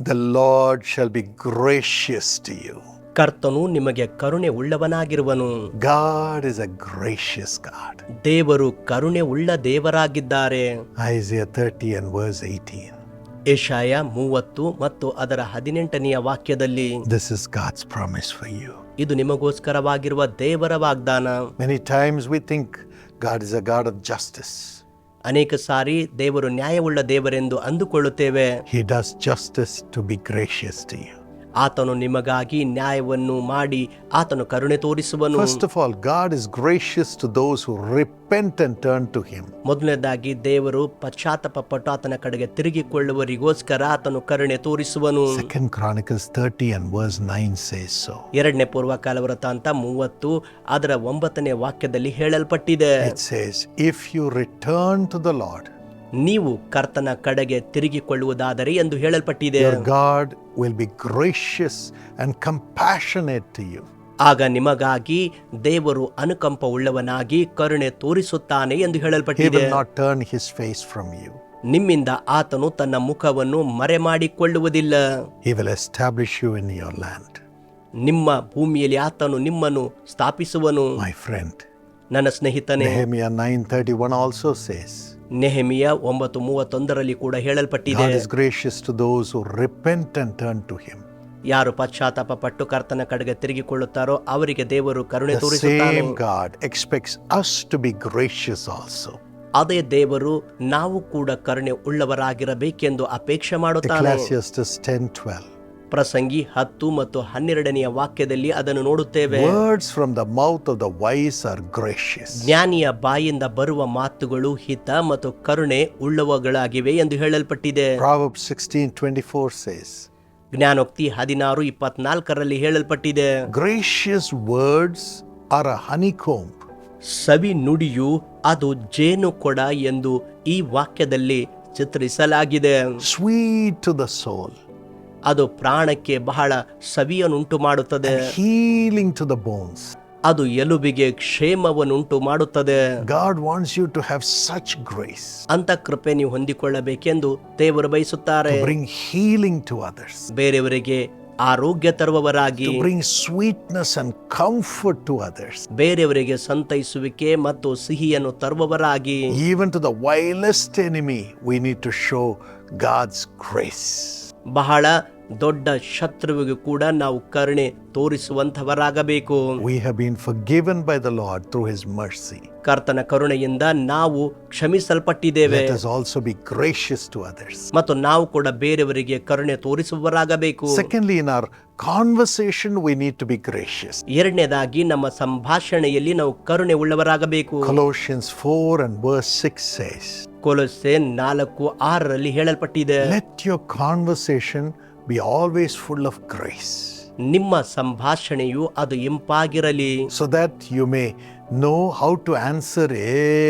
The lord shall be gracious to you ಕರ್ತನು ನಿಮಗೆ ಕರುಣೆ ಉಳ್ಳವನಾಗಿರುವನು. God is a gracious god ದೇವರು ಕರುಣೆ ಉಳ್ಳ ದೇವರಾಗಿದ್ದಾರೆ. Isaiah 30 and verse 18. ಏಷಾಯ ಮೂವತ್ತು ಮತ್ತು ಅದರ ಹದಿನೆಂಟನೆಯ ವಾಕ್ಯದಲ್ಲಿ this is god's promise for you ಇದು ನಿಮಗೋಸ್ಕರವಾಗಿರುವ ದೇವರ ವಾಗ್ದಾನ. Many times we think god is a god of justice. ಅನೇಕ ಸಾರಿ ದೇವರು ನ್ಯಾಯವುಳ್ಳ ದೇವರೆಂದು ಅಂದುಕೊಳ್ಳುತ್ತೇವೆ He does justice to be gracious to you. ಆತನು ನಿಮಗಾಗಿ ನ್ಯಾಯವನ್ನು ಮಾಡಿ ಆತನು ಕರುಣೆ ತೋರಿಸುವನು. First of all god is gracious to those who repent and turn to him ಮೊದಲನೇದಾಗಿ ದೇವರು ಪಶ್ಚಾತ್ತಾಪಪಟ್ಟು ಆತನ ಕಡೆಗೆ ತಿರುಗಿಕೊಳ್ಳುವರಿಗೋಸ್ಕರ ಆತನು ಕರುಣೆ ತೋರಿಸುವನು. Second chronicles 30 and verse 9 says so ಎರಡನೇ ಪೂರ್ವಕಾಲ ವೃತ್ತಾಂತ ಮೂವತ್ತು ಅದರ ಒಂಬತ್ತನೇ ವಾಕ್ಯದಲ್ಲಿ ಹೇಳಲ್ಪಟ್ಟಿದೆ. It says if you return to the Lord, ನೀವು ಕರ್ತನ ಕಡೆಗೆ ತಿರುಗಿಕೊಳ್ಳುವುದಾದರೆ ಎಂದು ಹೇಳಲ್ಪಟ್ಟಿದೆ god will be gracious and compassionate compassionate to you. ಆಗ ನಿಮಗಾಗಿ ದೇವರು ಅನುಕಂಪ ಉಳ್ಳವನಾಗಿ ಕರುಣೆ ತೋರಿಸುತ್ತಾನೆ ಎಂದು ಹೇಳಲ್ಪಟ್ಟಿದೆ not turn his face from you you. ನಿಮ್ಮಿಂದ ಆತನು ತನ್ನ ಮುಖವನ್ನು ಮರೆಮಾಡಿಕೊಳ್ಳುವುದಿಲ್ಲ he will establish you in your land. ನಿಮ್ಮ ಭೂಮಿಯಲ್ಲಿ ಆತನು ನಿಮ್ಮನ್ನು ಸ್ಥಾಪಿಸುವನು ಮೈ ಫ್ರೆಂಡ್ ನನ್ನ ಸ್ನೇಹಿತನೇ Nehemiah 9:31 ಆಲ್ಸೋ says, ನೆಹಮಿಯ ಒಂಬತ್ತು ಮೂವತ್ತೊಂದರಲ್ಲಿ ಕೂಡ ಹೇಳಲ್ಪಟ್ಟಿದೆ God is gracious to those who repent and turn to Him. ಯಾರು ಪಶ್ಚಾತ್ತಾಪ ಪಟ್ಟು ಕರ್ತನ ಕಡೆಗೆ ತಿರುಗಿಕೊಳ್ಳುತ್ತಾರೋ ಅವರಿಗೆ ದೇವರು ಕರುಣೆ The ತೋರಿಸುತ್ತಾನೆ same God expects us to be gracious also. ಅದೇ ದೇವರು ನಾವು ಕೂಡ ಕರುಣೆ ಉಳ್ಳವರಾಗಿರಬೇಕೆಂದು ಅಪೇಕ್ಷೆ ಮಾಡುತ್ತಾನೆ Ecclesiastes 10:12. ಪ್ರಸಂಗಿ ಹತ್ತು ಮತ್ತು ಹನ್ನೆರಡನೆಯ ವಾಕ್ಯದಲ್ಲಿ ಅದನ್ನು ನೋಡುತ್ತೇವೆ. Words from the mouth of the wise are gracious ಜ್ಞಾನಿಯ ಬಾಯಿಂದ ಬರುವ ಮಾತುಗಳು ಹಿತ ಮತ್ತು ಕರುಣೆ ಉಳ್ಳವಗಳಾಗಿವೆ ಎಂದು ಹೇಳಲ್ಪಟ್ಟಿದೆ. Proverbs 16:24 ಸೇಸ್ ಜ್ಞಾನೋಕ್ತಿ ಹದಿನಾರು ಇಪ್ಪತ್ನಾಲ್ಕರಲ್ಲಿ ಹೇಳಲ್ಪಟ್ಟಿದೆ. Gracious words are a honeycomb ಸವಿ ನುಡಿಯು ಅದು ಜೇನು ಕೊಡ ಎಂದು ಈ ವಾಕ್ಯದಲ್ಲಿ ಚಿತ್ರಿಸಲಾಗಿದೆ. ಸ್ವೀಟ್ ಟು ದ soul, ಅದು ಪ್ರಾಣಕ್ಕೆ ಬಹಳ ಸವಿಯನ್ನುಂಟು ಮಾಡುತ್ತದೆ. ಹೀಲಿಂಗ್ ಟು ದ ಬೋನ್ಸ್ ಅದು ಎಲುಬಿಗೆ ಕ್ಷೇಮವನ್ನುಂಟು ಮಾಡುತ್ತದೆ. God wants you to have such grace ಅಂತ ಕೃಪೆ ನೀವು ಹೊಂದಿಕೊಳ್ಳಬೇಕೆಂದು ದೇವರು ಬಯಸುತ್ತಾರೆ. ಬ್ರಿಂಗ್ ಹೀಲಿಂಗ್ ಟು ಅದರ್ಸ್ ಬೇರೆಯವರಿಗೆ ಆರೋಗ್ಯ ತರುವವರಾಗಿ bring sweetness and comfort to others ಬೇರೆಯವರಿಗೆ ಸಂತೈಸುವಿಕೆ ಮತ್ತು ಸಿಹಿಯನ್ನು ತರುವವರಾಗಿ. Even to the vilest enemy we need to show god's grace ಬಹಳ ದೊಡ್ಡ ಶತ್ರುವಿಗೂ ಕೂಡ ನಾವು ಕರುಣೆ ತೋರಿಸುವಂತವರಾಗಬೇಕು We have been forgiven by the Lord through His mercy. ಕರ್ತನ ಕರುಣೆಯಿಂದ ನಾವು ಕ್ಷಮಿಸಲ್ಪಟ್ಟಿದ್ದೇವೆ Let us also be gracious to others. ಮತ್ತು ನಾವು ಕೂಡ ಬೇರೆಯವರಿಗೆ ಕರುಣೆ ತೋರಿಸುವವರಾಗಬೇಕು Secondly, in our conversation, we need to be gracious. ಎರಡನೇದಾಗಿ ನಮ್ಮ ಸಂಭಾಷಣೆಯಲ್ಲಿ ನಾವು ಕರುಣೆ ಉಳ್ಳವರಾಗಬೇಕು Colossians 4 and verse 6 says, ಕೊಲೊಸೆ ನಾಲ್ಕು ಆರರಲ್ಲಿ ಹೇಳಲ್ಪಟ್ಟಿದೆ Let your conversation be always full of grace, ನಿಮ್ಮ ಸಂಭಾಷಣೆಯು ಅದು ಇಂಪಾಗಿರಲಿ so that you may know how to answer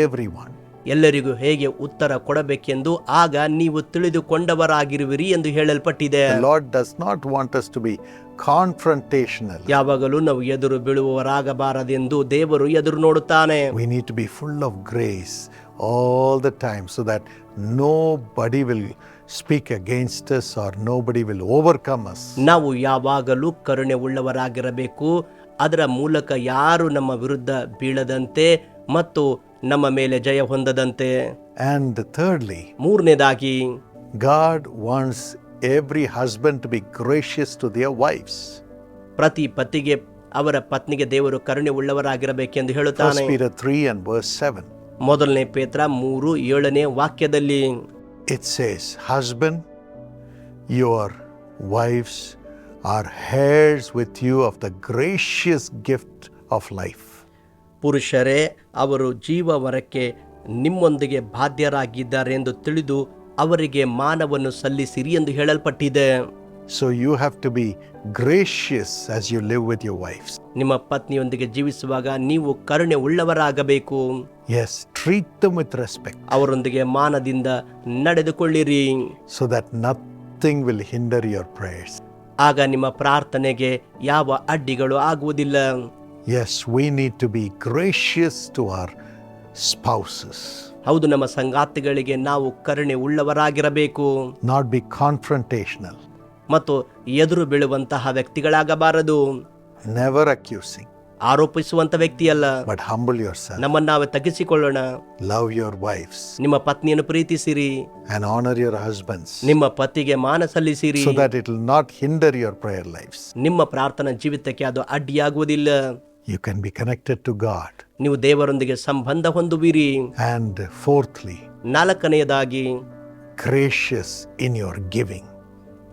everyone. ಎಲ್ಲರಿಗೂ ಹೇಗೆ ಉತ್ತರ ಕೊಡಬೇಕೆಂದು ಆಗ ನೀವು ತಿಳಿದುಕೊಂಡವರಾಗಿರುವಿರಿ ಎಂದು ಹೇಳಲ್ಪಟ್ಟಿದೆ The Lord does not want us to be confrontational. ಯಾವಾಗಲೂ ನಾವು ಎದುರು ಬೀಳುವವರಾಗಬಾರದೆಂದು ದೇವರು ಎದುರು ನೋಡುತ್ತಾನೆ We need to be full of grace all the time so that nobody will against us are or nobody will overcome us. ನಾವು ಯಾವಾಗಲೂ ಕರುಣೆ ಉಳ್ಳವರಾಗಿರಬೇಕು ಅದರ ಮೂಲಕ ಯಾರು ನಮ್ಮ ವಿರುದ್ಧ ಬೀಳದಂತೆ ಮತ್ತು ನಮ್ಮ ಮೇಲೆ ಜಯ ಹೊಂದದಂತೆ. And ಥರ್ಡ್ಲಿ ಮೂರನೇದಾಗಿ god wants every husband to be gracious to their wives ಪ್ರತಿ ಪತಿಗೆ ಅವರ ಪತ್ನಿಗೆ ದೇವರು ಕರುಣೆ ಉಳ್ಳವರಾಗಿರಬೇಕೆಂದು ಹೇಳುತ್ತಾನೆ. 1 Peter 3 and verse 7. ಮೊದಲನೇ ಪೇತ್ರ ಮೂರು ಏಳನೇ ವಾಕ್ಯದಲ್ಲಿ. It says, Husband, your wives are heirs with you of the gracious gift of life. ಪುರುಷರೇ ಅವರು ಜೀವವರಕ್ಕೆ ನಿಮ್ಮೊಂದಿಗೆ ಬಾಧ್ಯರಾಗಿದ್ದಾರೆ ಎಂದು ತಿಳಿದು ಅವರಿಗೆ ಮಾನವನ್ನು ಸಲ್ಲಿಸಿರಿ ಎಂದು ಹೇಳಲ್ಪಟ್ಟಿದೆ So you have to be gracious as you live with your wives. ನಿಮ್ಮ ಪತ್ನಿಯೊಂದಿಗೆ ಜೀವಿಸುವಾಗ ನೀವು ಕರುಣೆ ಉಳ್ಳವರಾಗಬೇಕು Yes, treat them with respect ಅವರೊಂದಿಗೆ ಮಾನದಿಂದ ನಡೆದುಕೊಳ್ಳಿರಿ so that nothing will hinder your prayers. ಆಗ ನಿಮ್ಮ ಪ್ರಾರ್ಥನೆಗೆ ಯಾವ ಅಡ್ಡಿಗಳು ಆಗುವುದಿಲ್ಲ Yes, we need to be gracious to our spouses, ಹೌದು ನಮ್ಮ ಸಂಗಾತಿಗಳಿಗೆ ನಾವು ಕರುಣೆ ಉಳ್ಳವರಾಗಿರಬೇಕು not be confrontational. ಮತ್ತು ಎದುರು ಬೀಳುವಂತಹ ವ್ಯಕ್ತಿಗಳಾಗಬಾರದು never accusing, ಆರೋಪಿಸುವಂತ ವ್ಯಕ್ತಿಯಲ್ಲ but humble yourself. ನಮ್ಮನ್ನು ನಾವೇ ತಗ್ಗಿಸಿಕೊಳ್ಳೋಣ Love your wives ನಿಮ್ಮ ಪತ್ನಿಯನ್ನು ಪ್ರೀತಿಸಿರಿ and honor your husbands ನಿಮ್ಮ ಪತಿಗೆ ಮಾನ ಸಲ್ಲಿಸಿರಿ so that it will not hinder your prayer lives. ನಿಮ್ಮ ಪ್ರಾರ್ಥನಾ ಜೀವಿತಕ್ಕೆ ಅದು ಅಡ್ಡಿಯಾಗುವುದಿಲ್ಲ You can be connected to God. ನೀವು ದೇವರೊಂದಿಗೆ ಸಂಬಂಧ ಹೊಂದುವಿರಿ And fourthly, ನಾಲ್ಕನೆಯದಾಗಿ gracious in your giving.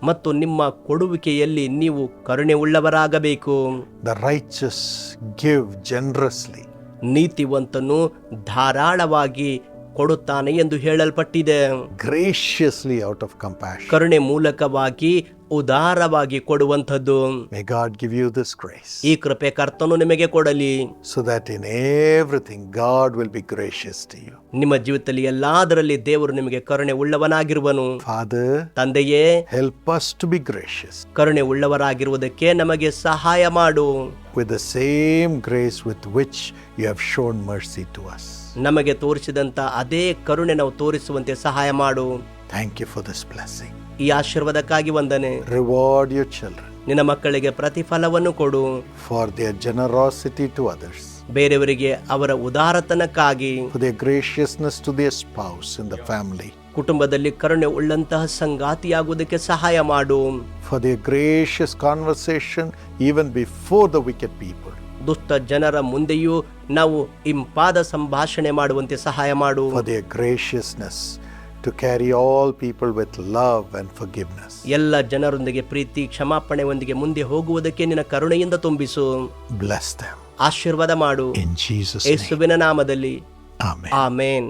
ಮತ್ತು ನಿಮ್ಮ ಕೊಡುವಿಕೆಯಲ್ಲಿ ನೀವು ಕರುಣೆ ಉಳ್ಳವರಾಗಬೇಕು ದ ರೈಚಸ್ ಗಿವ್ ಜನರಸ್ಲಿ ನೀತಿವಂತನು ಧಾರಾಳವಾಗಿ ಕೊಡುತ್ತಾನೆ ಎಂದು ಹೇಳಲ್ಪಟ್ಟಿದೆ. ಗ್ರೇಷಿಯಸ್ಲಿ ಔಟ್ ಆಫ್ ಕಂಪ್ಯಾಷನ್ ಕರುಣೆ ಮೂಲಕವಾಗಿ ಉದಾರವಾಗಿ ಕೊಡುವಂಥದ್ದು. May God give you this grace. ಈ ಕೃಪೆ ಕರ್ತನು ನಿಮಗೆ ಕೊಡಲಿ. So that in everything god will be gracious to you ನಿಮ್ಮ ಜೀವಿತದಲ್ಲಿ ಎಲ್ಲದರಲ್ಲಿ ದೇವರು ನಿಮಗೆ ಕರುಣೆ ಉಳ್ಳವನಾಗಿರುವನು. Father, ತಂದೆಯೇ help us to be gracious. ಕರುಣೆ ಉಳ್ಳವರಾಗಿರುವುದಕ್ಕೆ ನಮಗೆ ಸಹಾಯ ಮಾಡು. With the same grace with which you have shown mercy to us. ನಮಗೆ ತೋರಿಸಿದಂತ ಅದೇ ಕರುಣೆ ನಾವು ತೋರಿಸುವಂತೆ ಸಹಾಯ ಮಾಡು. Thank you for this blessing. ಈ ಆಶೀರ್ವಾದಕ್ಕಾಗಿ ವಂದನೆ. ರಿವಾರ್ಡ್ ಯುವರ್ ಚಿಲ್ಡ್ರನ್ ನಿನ್ನ ಮಕ್ಕಳಿಗೆ ಪ್ರತಿಫಲವನ್ನು ಕೊಡು. For they generosity to others ಬೇರೆಯವರಿಗೆ ಅವರ ಉದಾರತನಕ್ಕಾಗಿ. They graciousness to they spouse in the family ಕುಟುಂಬದಲ್ಲಿ ಕರುಣೆ ಉಳ್ಳಂತಹ ಸಂಗಾತಿಯಾಗುವುದಕ್ಕೆ ಸಹಾಯ ಮಾಡು. For they gracious conversation even before the wicked people ದುಷ್ಟ ಜನರ ಮುಂದೆಯೂ ನಾವು ಇಂಪಾದ ಸಂಭಾಷಣೆ ಮಾಡುವಂತೆ ಸಹಾಯ ಮಾಡು. For they graciousness to carry all people with love and forgiveness. ಎಲ್ಲ ಜನರೊಂದಿಗೆ ಪ್ರೀತಿ ಕ್ಷಮಾಪಣೆಯೊಂದಿಗೆ ಮುಂದೆ ಹೋಗುವುದಕ್ಕೆ ನಿನ್ನ ಕರುಣೆಯಿಂದ ತುಂಬಿಸು Bless them. ಆಶೀರ್ವಾದ ಮಾಡು In Jesus' name. ಯೇಸುವಿನ ನಾಮದಲ್ಲಿ Amen. ಆಮೇನ್